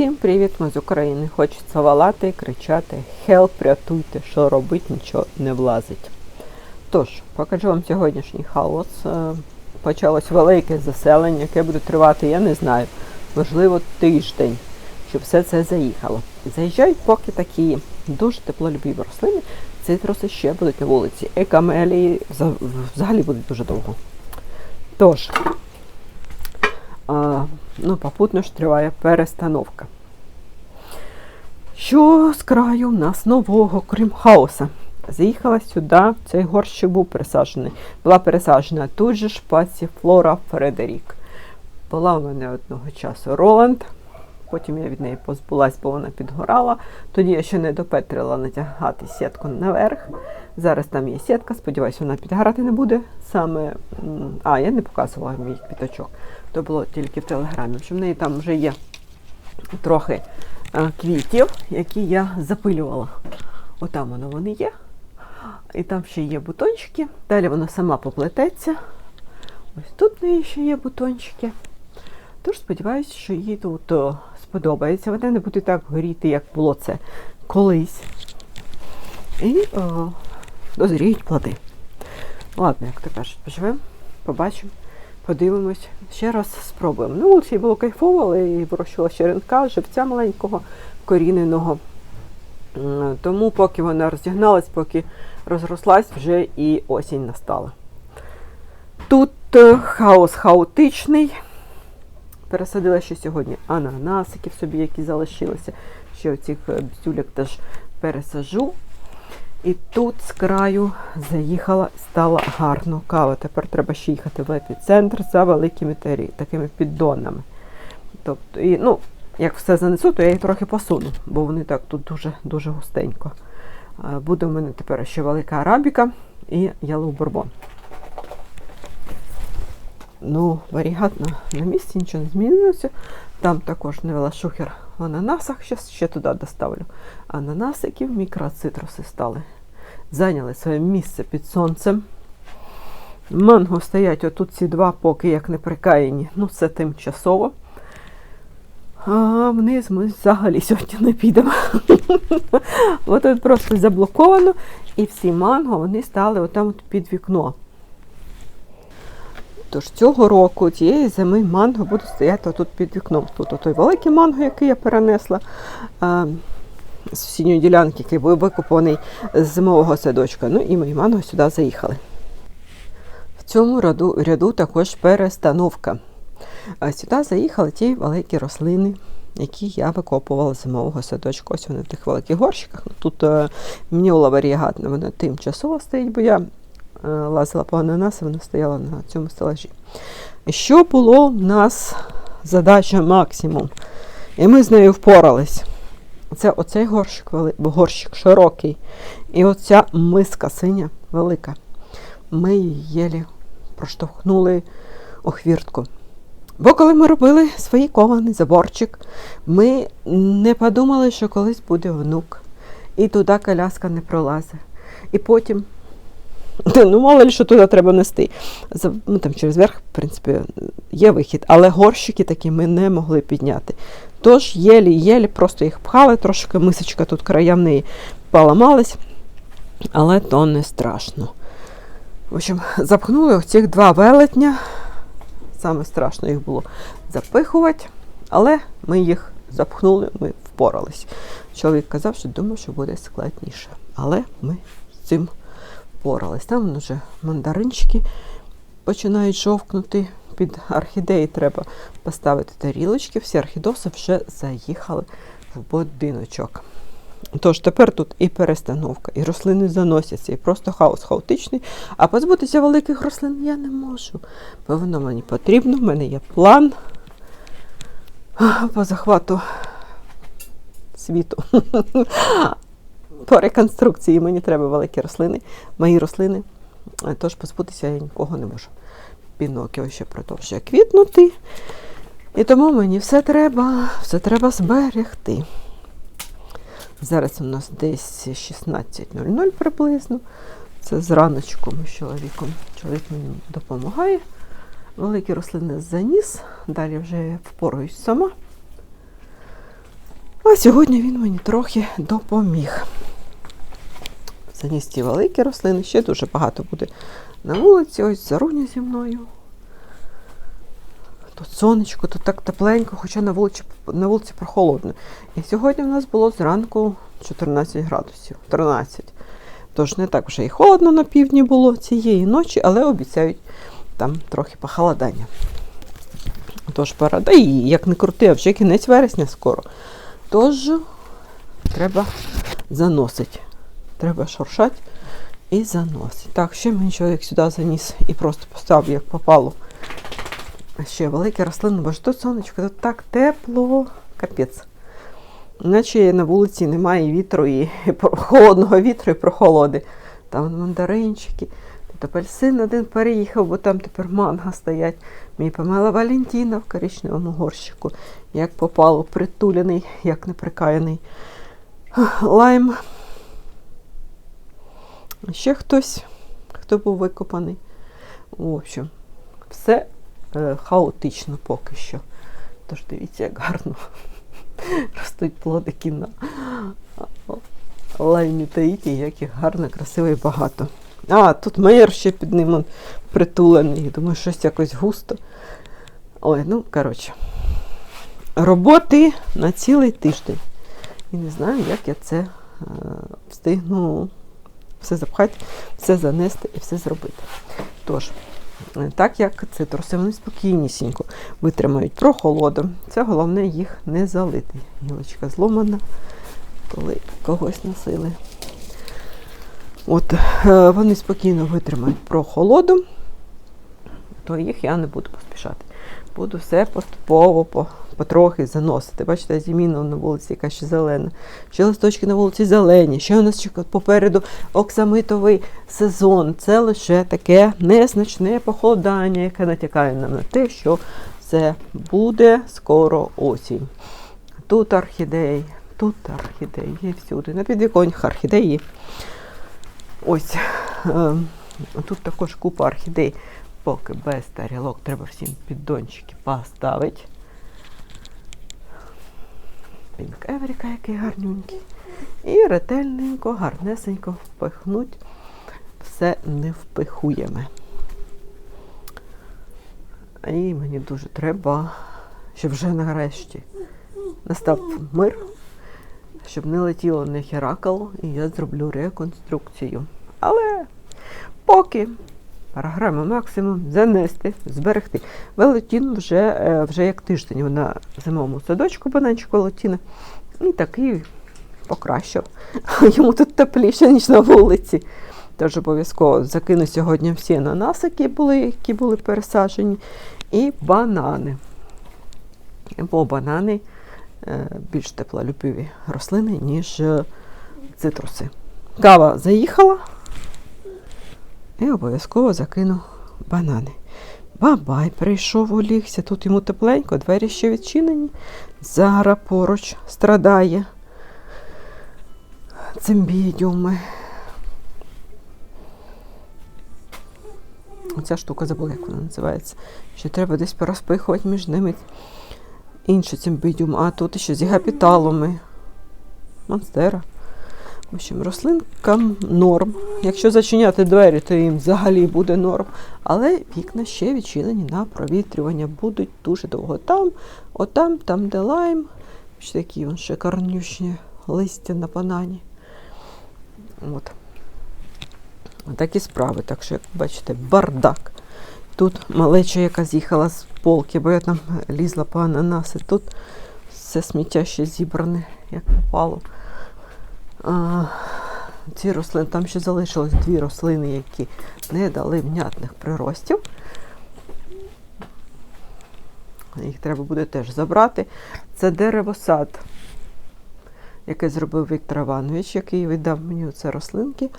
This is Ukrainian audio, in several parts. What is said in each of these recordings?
Всім привіт, ми з України. Хочеться валати, кричати Хелп, рятуйте, що робить, нічого не влазить. Тож, покажу вам сьогоднішній хаос. Е, Почалось велике заселення, яке буде тривати, я не знаю, можливо, тиждень, щоб все це заїхало. Заїжджають поки такі дуже теплолюбиві рослини, цитруси ще будуть на вулиці. І камелії взагалі будуть дуже довго. Тож, а, ну, попутно ж триває перестановка. Що з краю в нас нового, крім хаоса? Заїхала сюди, цей горщик був пересаджений. Була пересаджена тут же ж пасіфлора Фредерік. Була у мене одного часу Роланд. Потім я від неї позбулась, бо вона підгорала. Тоді я ще не допетрила натягати сітку наверх. Зараз там є сітка, сподіваюся, вона підгорати не буде. Саме, а, я не показувала мій квіточок. То було тільки в телеграмі. В неї там вже є трохи квітів, які я запилювала. Отам воно вони є. І там ще є бутончики. Далі вона сама поплететься. Ось тут в неї ще є бутончики. Тож сподіваюся, що їй тут сподобається. Вона не буде так горіти, як було це колись. І дозріють плоди. Ладно, як то кажуть, поживемо, побачимо, подивимось. Ще раз спробуємо. Ну, це було кайфово, але і вирощувала черенка, живця маленького, коріненого. Тому поки вона розігналась, поки розрослась, вже і осінь настала. Тут е, хаос хаотичний. Пересадила ще сьогодні ананасиків собі, які залишилися. Ще оцих е, теж пересажу. І тут з краю заїхала, стала гарно кава. Тепер треба ще їхати в епіцентр за великими тарі, такими піддонами. Тобто, і, ну, як все занесу, то я їх трохи посуну, бо вони так тут дуже-дуже густенько. Буде у мене тепер ще велика арабіка і ялоу бурбон. Ну, варігат на, на місці, нічого не змінилося. Там також навела шухер в ананасах, ще, ще туди доставлю. Ананасиків, мікроцитруси стали. Зайняли своє місце під сонцем. Манго стоять отут ці два, поки як не прикаяні. Ну, це тимчасово. А вниз ми взагалі сьогодні не підемо. От тут просто заблоковано, і всі манго вони стали отам під вікно. Тож цього року, цієї зими, манго будуть стояти тут під вікном. Тут отой великий манго, який я перенесла з сусідньої ділянки, який був викупаний з зимового садочка. Ну і мої манго сюди заїхали. В цьому ряду, ряду також перестановка. Сюди заїхали ті великі рослини, які я викопувала з зимового садочка. Ось вони в тих великих горщиках. Тут е, мніола варіагатна, вона тимчасово стоїть, бо я лазила по ананасу, вона стояла на цьому стелажі. Що було в нас задача максимум? І ми з нею впорались. Це оцей горщик, горщик широкий. І оця миска синя велика. Ми її єлі проштовхнули у хвіртку. Бо коли ми робили свій кований заборчик, ми не подумали, що колись буде внук. І туди коляска не пролазить. І потім, ну мало ли, що туди треба нести. Ну, там через верх, в принципі, є вихід, але горщики такі ми не могли підняти. Тож єлі-єлі просто їх пхали, трошки мисочка тут края в неї поламалась, але то не страшно. В общем, запхнули оцих два велетня. Саме страшно їх було запихувати, але ми їх запхнули, ми впорались. Чоловік казав, що думав, що буде складніше. Але ми з цим впорались. Там вже мандаринчики починають жовкнути. Під орхідеї треба поставити тарілочки. Всі орхідоси вже заїхали в будиночок. Тож тепер тут і перестановка, і рослини заносяться, і просто хаос хаотичний. А позбутися великих рослин я не можу. Бо воно мені потрібно, в мене є план по захвату світу. По реконструкції мені треба великі рослини, мої рослини. Е, Тож позбутися я нікого не можу. Пінокіо ще продовжує квітнути. І тому мені все треба, все треба зберегти. Зараз у нас десь 16.00 приблизно. Це зраночку ми з чоловіком. Чоловік мені допомагає. Великі рослини заніс, далі вже впораюсь сама. А сьогодні він мені трохи допоміг. Заніс ті великі рослини, ще дуже багато буде на вулиці, ось заруня зі мною. Тут сонечко, тут так тепленько, хоча на вулиці, на вулиці прохолодно. І сьогодні в нас було зранку 14 градусів, 13. Тож не так вже і холодно на півдні було цієї ночі, але обіцяють там трохи похолодання. Тож пора, да і як не крути, а вже кінець вересня скоро. Тож треба заносити. Треба шуршати і заносити. Так, ще мені чоловік сюди заніс і просто поставив, як попало. Ще великі рослини, бо ж тут сонечко, тут так тепло, капець. Наче на вулиці немає вітру і холодного вітру і прохолоди. Там мандаринчики. Тут апельсин один переїхав, бо там тепер манга стоять. Мій помела Валентіна в коричневому горщику. Як попало, притулений, як неприкаяний. Лайм. Ще хтось, хто був викопаний. В общем, все е, хаотично поки що. Тож дивіться, як гарно ростуть плодики на лаймі таїті, як їх гарно, красиво і багато. А, тут мейер ще під ним он, притулений. Думаю, щось якось густо. Ой, ну, коротше, роботи на цілий тиждень. І не знаю, як я це е, встигну все запхати, все занести і все зробити. Тож, е, так як цитруси, вони спокійнісінько витримають прохолоду. Це головне їх не залити. Гілочка зломана, коли когось носили. От, е, Вони спокійно витримають прохолоду, то їх я не буду поспішати. Буду все поступово, по, потрохи заносити. Бачите, зіміна на вулиці, яка ще зелена. Ще листочки на вулиці зелені. Ще у нас попереду оксамитовий сезон. Це лише таке незначне похолодання, яке натякає нам на те, що це буде скоро осінь. Тут орхідеї, тут орхідеї, є всюди. На підвіконнях орхідеї. Ось е, тут також купа орхідей. Поки без тарілок треба всім піддончики поставити. Пінк Евріка, який гарнюнький. І ретельненько, гарнесенько впихнуть. Все не впихуємо. І мені дуже треба, щоб вже нарешті настав мир, щоб не летіло не Херакл, і я зроблю реконструкцію. Але поки Програма максимум занести, зберегти. Велетін вже е, вже як тиждень вона в зимовому садочку бананчик Велетіна. І такий покращив. Йому тут тепліше, ніж на вулиці. Тож обов'язково закину сьогодні всі ананаси, які були, які були пересаджені, і банани. Бо банани е, більш теплолюбиві рослини, ніж е, цитруси. Кава заїхала. І обов'язково закину банани. Бабай прийшов, улігся, тут йому тепленько, двері ще відчинені. Зара поруч страдає. Цимбідіуми. Оця штука забула, як вона називається. Ще треба десь порозпихувати між ними інші цимбідіум. А тут ще з гапіталами. Монстера. В общем, рослинкам норм. Якщо зачиняти двері, то їм взагалі буде норм. Але вікна ще відчинені на провітрювання. Будуть дуже довго. Там, отам, там, де лайм. Ось такі вон шикарнючні листя на банані. От. Такі справи. Так що, як бачите, бардак. Тут малеча, яка з'їхала з полки, бо я там лізла по ананаси. Тут все сміття ще зібране, як попало. Ці рослини, там ще залишилось дві рослини, які не дали внятних приростів. Їх треба буде теж забрати. Це деревосад, який зробив Віктор Іванович, який видав мені це рослинки.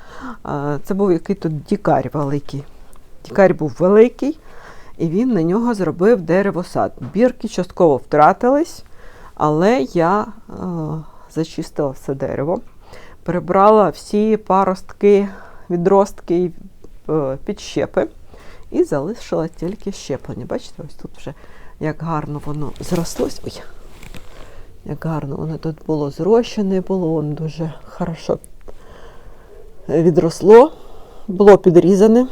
Це був який тут дікар великий. Дікар був великий, і він на нього зробив деревосад. Бірки частково втратились, але я а, зачистила все дерево прибрала всі паростки, відростки і е, підщепи і залишила тільки щеплення. Бачите, ось тут вже як гарно воно зрослось. Ой, Як гарно воно тут було зрощене, було воно дуже хорошо відросло, було підрізане.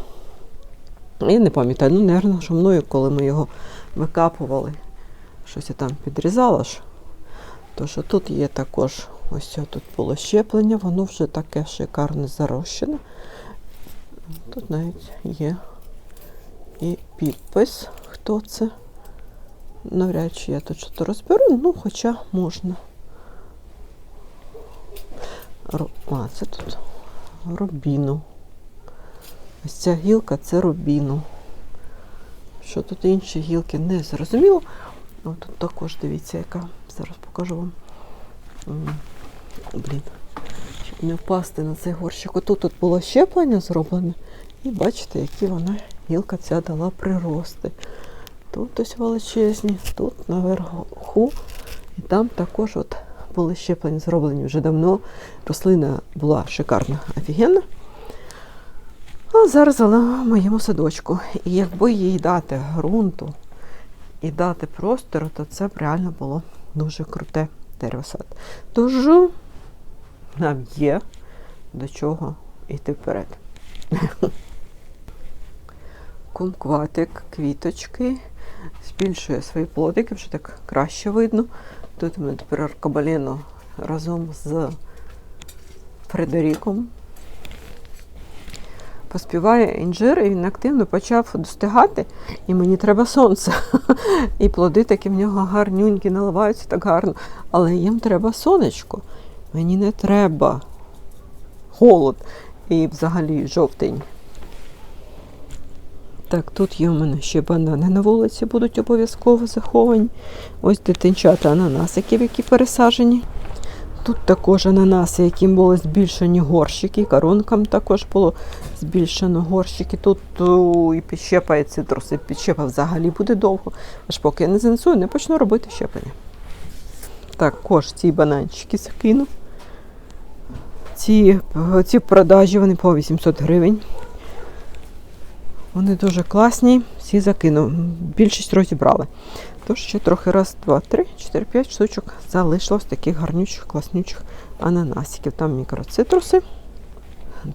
Я не пам'ятаю, ну, нервно, що мною, коли ми його викапували, щось я там підрізала ж. То що тут є також ось тут було щеплення, воно вже таке шикарне зарощене. Тут навіть є і підпис, хто це. Навряд чи я тут щось розберу, ну хоча можна. А, це тут рубіну. Ось ця гілка це рубіну. Що тут інші гілки не зрозуміло. Тут також дивіться, яка. Зараз покажу вам. Блін. Щоб не впасти на цей горщик. Отут тут було щеплення зроблене. І бачите, які вона гілка ця дала прирости. Тут ось величезні, тут наверху. І там також от були щеплення зроблені вже давно. Рослина була шикарна, офігенна. А зараз вона в моєму садочку. І якби їй дати ґрунту і дати простору, то це б реально було дуже круте деревосад. Тож нам є до чого йти вперед. Кумкватик, квіточки, збільшує свої плодики, вже так краще видно. Тут у мене тепер аркабалено разом з Фредеріком. Поспіває інжир, і він активно почав достигати, і мені треба сонце. І плоди такі в нього гарнюнькі, наливаються так гарно. Але їм треба сонечко. Мені не треба холод і взагалі жовтень. Так, тут є у мене ще банани на вулиці, будуть обов'язково заховані. Ось дитинчата ананасиків, які пересаджені. Тут також ананаси, яким були збільшені горщики, коронкам також було збільшено горщики. Тут о, і підщепає цитруси. Підщепа взагалі буде довго, аж поки я не занесу, не почну робити щеплення. Також ці бананчики закину. Ці, ці продажі вони по 800 гривень. Вони дуже класні, всі закину. Більшість розібрали. Тож ще трохи раз, два, три, чотири, п'ять штучок залишилось таких гарнючих, класнючих ананасиків. Там мікроцитруси.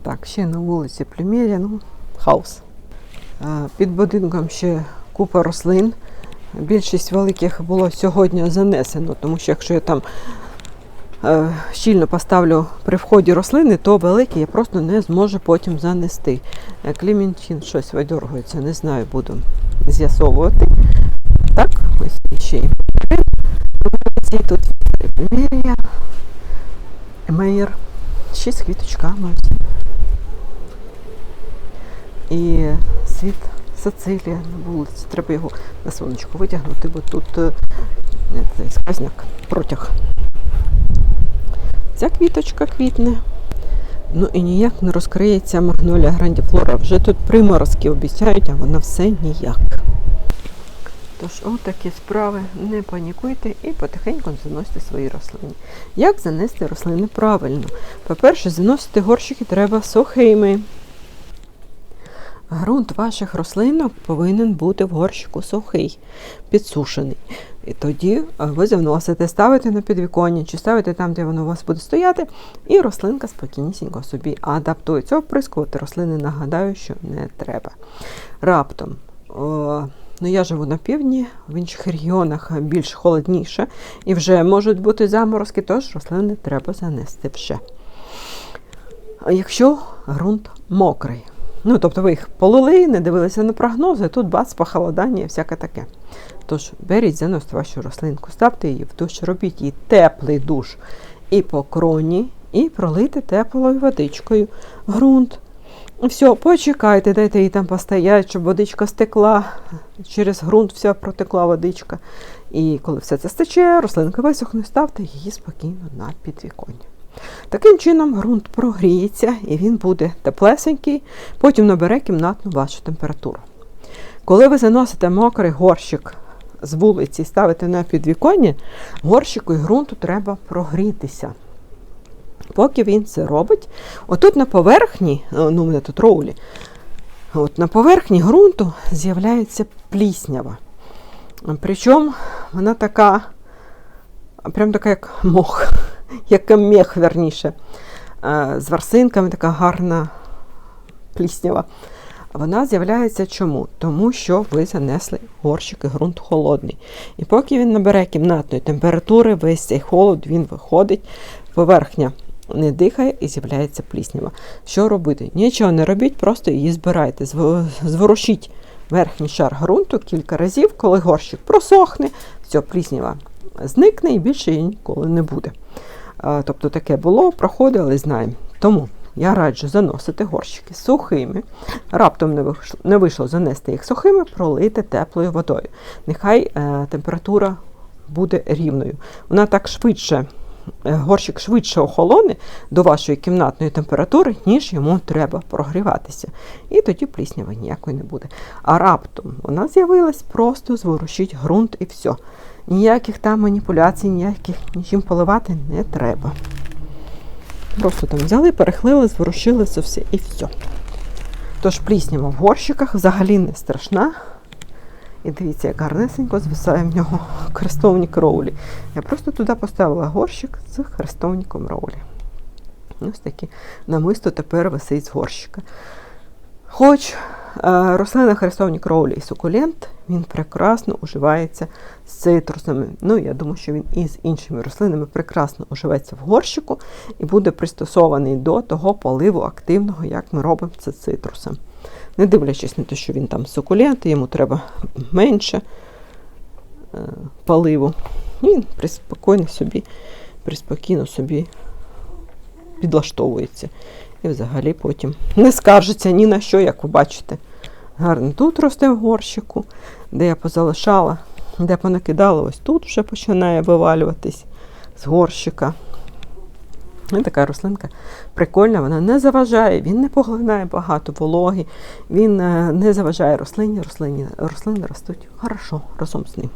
Так, ще на вулиці Плюмір'я, ну, хаос. Під будинком ще купа рослин. Більшість великих було сьогодні занесено, тому що якщо я там е, щільно поставлю при вході рослини, то великі я просто не зможу потім занести. Е, Кліментін щось видергується, не знаю, буду з'ясовувати. Так, ось ще й ці тут Мерія, Мейер, ще з квіточками. І світ Сицилія на вулиці. Треба його на сонечко витягнути, бо тут цей сказняк протяг. Ця квіточка квітне. Ну і ніяк не розкриється магнолія грандіфлора. Вже тут приморозки обіцяють, а вона все ніяк. Тож, отакі справи. Не панікуйте і потихеньку заносьте свої рослини. Як занести рослини правильно? По-перше, заносити горщики треба сухими. Грунт ваших рослинок повинен бути в горщику сухий, підсушений. І тоді е, ви заносите, ставите на підвіконня чи ставите там, де воно у вас буде стояти, і рослинка спокійнісінько собі адаптується. Оприскувати рослини, нагадаю, що не треба. Раптом. О, Ну, я живу на півдні, в інших регіонах більш холодніше, і вже можуть бути заморозки, тож рослини треба занести вже. Якщо ґрунт мокрий, ну тобто ви їх полили, не дивилися на прогнози, тут бац, похолодання і всяке таке. Тож беріть, заносите вашу рослинку, ставте її в душ, робіть їй теплий душ і по кроні, і пролийте теплою водичкою ґрунт. Все, почекайте, дайте їй там постоять, щоб водичка стекла. Через ґрунт вся протекла водичка. І коли все це стече, рослинка висохне, ставте її спокійно на підвіконня. Таким чином ґрунт прогріється і він буде теплесенький, потім набере кімнатну вашу температуру. Коли ви заносите мокрий горщик з вулиці і ставите на підвіконня, горщику і ґрунту треба прогрітися. Поки він це робить, отут на поверхні, ну у мене тут роулі, от на поверхні ґрунту з'являється пліснява. Причому вона така прям така як мох, як мех, верніше. Е, З ворсинками така гарна пліснява. Вона з'являється чому? Тому що ви занесли горщик і ґрунт холодний. І поки він набере кімнатної температури, весь цей холод він виходить, поверхня не дихає і з'являється пліснява. Що робити? Нічого не робіть, просто її збирайте. Зворушіть верхній шар ґрунту кілька разів, коли горщик просохне, все, пліснява зникне і більше її ніколи не буде. Тобто таке було, проходили, знаємо. Тому я раджу заносити горщики сухими. Раптом не вийшло, не вийшло занести їх сухими, пролити теплою водою. Нехай е, температура буде рівною. Вона так швидше, горщик швидше охолоне до вашої кімнатної температури, ніж йому треба прогріватися. І тоді плісняви ніякої не буде. А раптом вона з'явилась, просто зворушіть ґрунт і все. Ніяких там маніпуляцій, ніяких нічим поливати не треба. Просто там взяли, перехлили, зворушили це все і все. Тож пліснява в горщиках взагалі не страшна. І дивіться, як гарнесенько звисає в нього хрестовник роулі. Я просто туди поставила горщик з хрестовником роулі. Ось такі намисто тепер висить з горщика. Хоч е, рослина хрестовник роулі і сукулент, він прекрасно уживається з цитрусами. Ну, я думаю, що він і з іншими рослинами прекрасно уживеться в горщику і буде пристосований до того поливу активного, як ми робимо це цитрусом. Не дивлячись на те, що він там сукулент, йому треба менше е, поливу. Він приспокійно собі, приспокійно собі підлаштовується. І взагалі потім не скаржиться ні на що, як ви бачите. Гарно тут росте в горщику, де я позалишала, де понакидала, ось тут вже починає вивалюватись з горщика. І така рослинка прикольна, вона не заважає, він не поглинає багато вологи, він е, не заважає рослині, рослині, рослини ростуть хорошо разом з ним.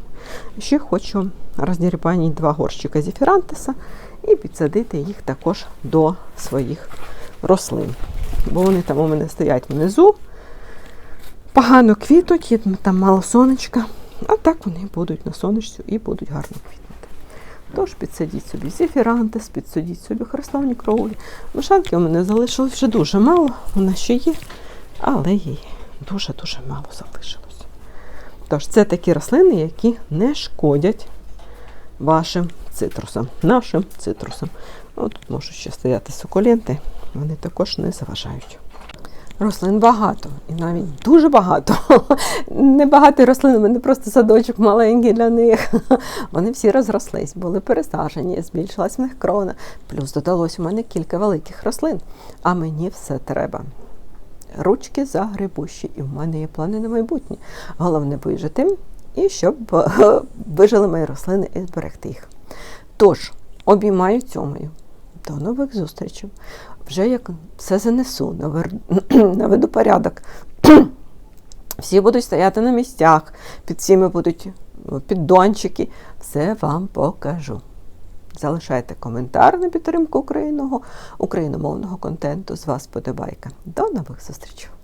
Ще хочу роздірбанити два горщика зефірантеса і підсадити їх також до своїх рослин. Бо вони там у мене стоять внизу, погано квітуть, є там мало сонечка, а так вони будуть на сонечку і будуть гарно квітнути. Тож підсадіть собі зефірантес, підсадіть собі хрестовні кроулі. Мешанки у мене залишилось вже дуже мало, вона ще є, але їй дуже-дуже мало залишилось. Тож це такі рослини, які не шкодять вашим цитрусам, нашим цитрусам. Тут можуть ще стояти сукуленти, вони також не заважають. Рослин багато, і навіть дуже багато. Не багато рослин, у мене просто садочок маленький для них. Вони всі розрослись, були пересаджені, збільшилась в них крона. Плюс додалось у мене кілька великих рослин. А мені все треба. Ручки загребущі, і в мене є плани на майбутнє. Головне вижити і щоб вижили мої рослини і зберегти їх. Тож, обіймаю цьомою. До нових зустрічей. Вже як все занесу, наведу порядок. Всі будуть стояти на місцях, під всіми будуть піддончики. Все вам покажу. Залишайте коментар на підтримку українського, україномовного контенту. З вас подобайка. До нових зустрічей!